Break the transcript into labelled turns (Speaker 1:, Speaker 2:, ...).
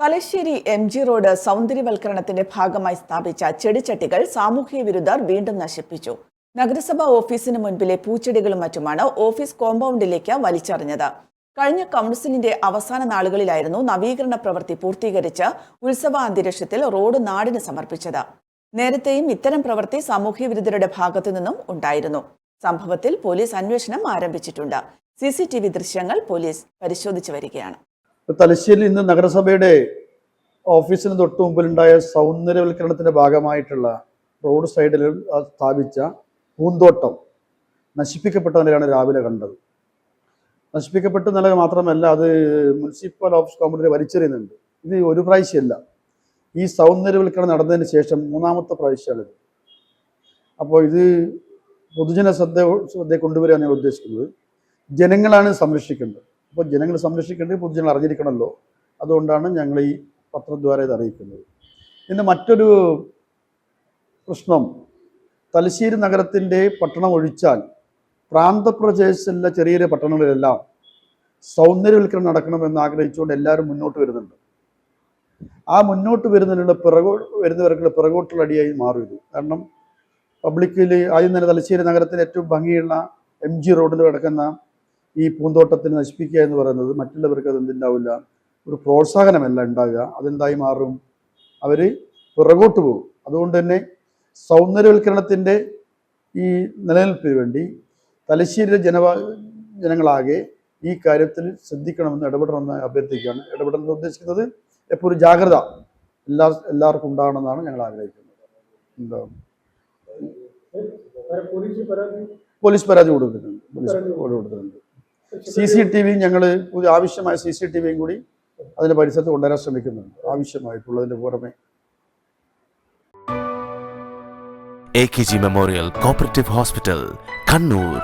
Speaker 1: Thalassery M G road സൗന്ദര്യവൽക്കരണത്തിന്റെ ഭാഗമായി സ്ഥാപിച്ച ചെടിച്ചട്ടികൾ സാമൂഹ്യ വിരുദ്ധർ വീണ്ടും നശിപ്പിച്ചു. നഗരസഭാ ഓഫീസിന് മുൻപിലെ പൂച്ചെടികളും മറ്റുമാണ് ഓഫീസ് കോമ്പൗണ്ടിലേക്ക് വലിച്ചെറിഞ്ഞത്. കഴിഞ്ഞ കൗൺസിലിന്റെ അവസാന നാളുകളിലായിരുന്നു നവീകരണ പ്രവൃത്തി പൂർത്തീകരിച്ച് ഉത്സവ അന്തരീക്ഷത്തിൽ റോഡ് നാടിന് സമർപ്പിച്ചത്. നേരത്തെയും ഇത്തരം പ്രവൃത്തി സാമൂഹ്യ വിരുദ്ധരുടെ ഭാഗത്തു നിന്നും ഉണ്ടായിരുന്നു. സംഭവത്തിൽ പോലീസ് അന്വേഷണം ആരംഭിച്ചിട്ടുണ്ട്. സി ദൃശ്യങ്ങൾ പോലീസ് പരിശോധിച്ചു വരികയാണ്.
Speaker 2: തലശ്ശേരിയിൽ ഇന്ന് നഗരസഭയുടെ ഓഫീസിന് തൊട്ട് മുമ്പിലുണ്ടായ സൗന്ദര്യവൽക്കരണത്തിന്റെ ഭാഗമായിട്ടുള്ള റോഡ് സൈഡിൽ സ്ഥാപിച്ച പൂന്തോട്ടം നശിപ്പിക്കപ്പെട്ട നിലയാണ് രാവിലെ കണ്ടത്. നശിപ്പിക്കപ്പെട്ട നില മാത്രമല്ല അത് മുനിസിപ്പൽ ഓഫീസ് കോമ്പൗണ്ടിൽ വലിച്ചെറിയുന്നുണ്ട്. ഇത് ഒരു പ്രാവശ്യമല്ല. ഈ സൗന്ദര്യവൽക്കരണം നടന്നതിന് ശേഷം മൂന്നാമത്തെ പ്രാവശ്യമാണിത്. അപ്പോൾ ഇത് പൊതുജന ശ്രദ്ധ ശ്രദ്ധ കൊണ്ടുവരിക ഞാൻ ഉദ്ദേശിക്കുന്നത് ജനങ്ങളാണ് സംരക്ഷിക്കേണ്ടത്. അപ്പോൾ ജനങ്ങൾ സംരക്ഷിക്കേണ്ടത് പൊതുജനങ്ങൾ അറിഞ്ഞിരിക്കണമല്ലോ. അതുകൊണ്ടാണ് ഞങ്ങൾ ഈ പത്രദ്വാര ഇത് അറിയിക്കുന്നത്. പിന്നെ മറ്റൊരു പ്രശ്നം തലശ്ശേരി നഗരത്തിന്റെ പട്ടണം ഒഴിച്ചാൽ പ്രാന്തപ്രദേശത്തിലെ ചെറിയ ചെറിയ പട്ടണങ്ങളിലെല്ലാം സൗന്ദര്യവൽക്കരണം നടക്കണമെന്ന് ആഗ്രഹിച്ചുകൊണ്ട് എല്ലാവരും മുന്നോട്ട് വരുന്നുണ്ട്. ആ മുന്നോട്ട് വരുന്നതിനുള്ള പിറകോ വരുന്നവർക്കുള്ള പിറകോട്ടുള്ള അടിയായി മാറും ഇത്. കാരണം പബ്ലിക്കിൽ ആദ്യം തന്നെ തലശ്ശേരി നഗരത്തിലെ ഏറ്റവും ഭംഗിയുള്ള എം ജി റോഡിൽ കിടക്കുന്ന ഈ പൂന്തോട്ടത്തിന് നശിപ്പിക്കുക എന്ന് പറയുന്നത് മറ്റുള്ളവർക്ക് അത് എന്തുണ്ടാവില്ല? ഒരു പ്രോത്സാഹനമല്ല ഉണ്ടാകുക അതെന്തായി മാറും? അവർ പിറകോട്ട് പോകും. അതുകൊണ്ട് തന്നെ സൗന്ദര്യവൽക്കരണത്തിന്റെ ഈ നിലനിൽപ്പിന് വേണ്ടി തലശ്ശേരിയിലെ ജനവാ ജനങ്ങളാകെ ഈ കാര്യത്തിൽ ശ്രദ്ധിക്കണമെന്ന് ഇടപെടണമെന്ന് അഭ്യർത്ഥിക്കുകയാണ്. ഇടപെടൽ ഉദ്ദേശിക്കുന്നത് എപ്പോൾ ഒരു ജാഗ്രത എല്ലാ എല്ലാവർക്കും ഉണ്ടാകണമെന്നാണ് ഞങ്ങൾ ആഗ്രഹിക്കുന്നത്. എന്താ? പോലീസ് പരാതി കൊടുക്കുന്നുണ്ട്. പോലീസ് കൊടുക്കുന്നുണ്ട്. സി സി ടി വി ഞങ്ങൾ ആവശ്യമായ സി സി ടി വിയും കൂടി അതിന്റെ പരിസരത്ത് കൊണ്ടുവരാൻ ശ്രമിക്കുന്നുണ്ട്. ആവശ്യമായിട്ടുള്ളതിന് പുറമെ.
Speaker 3: A K G memorial cooperative hospital Kannur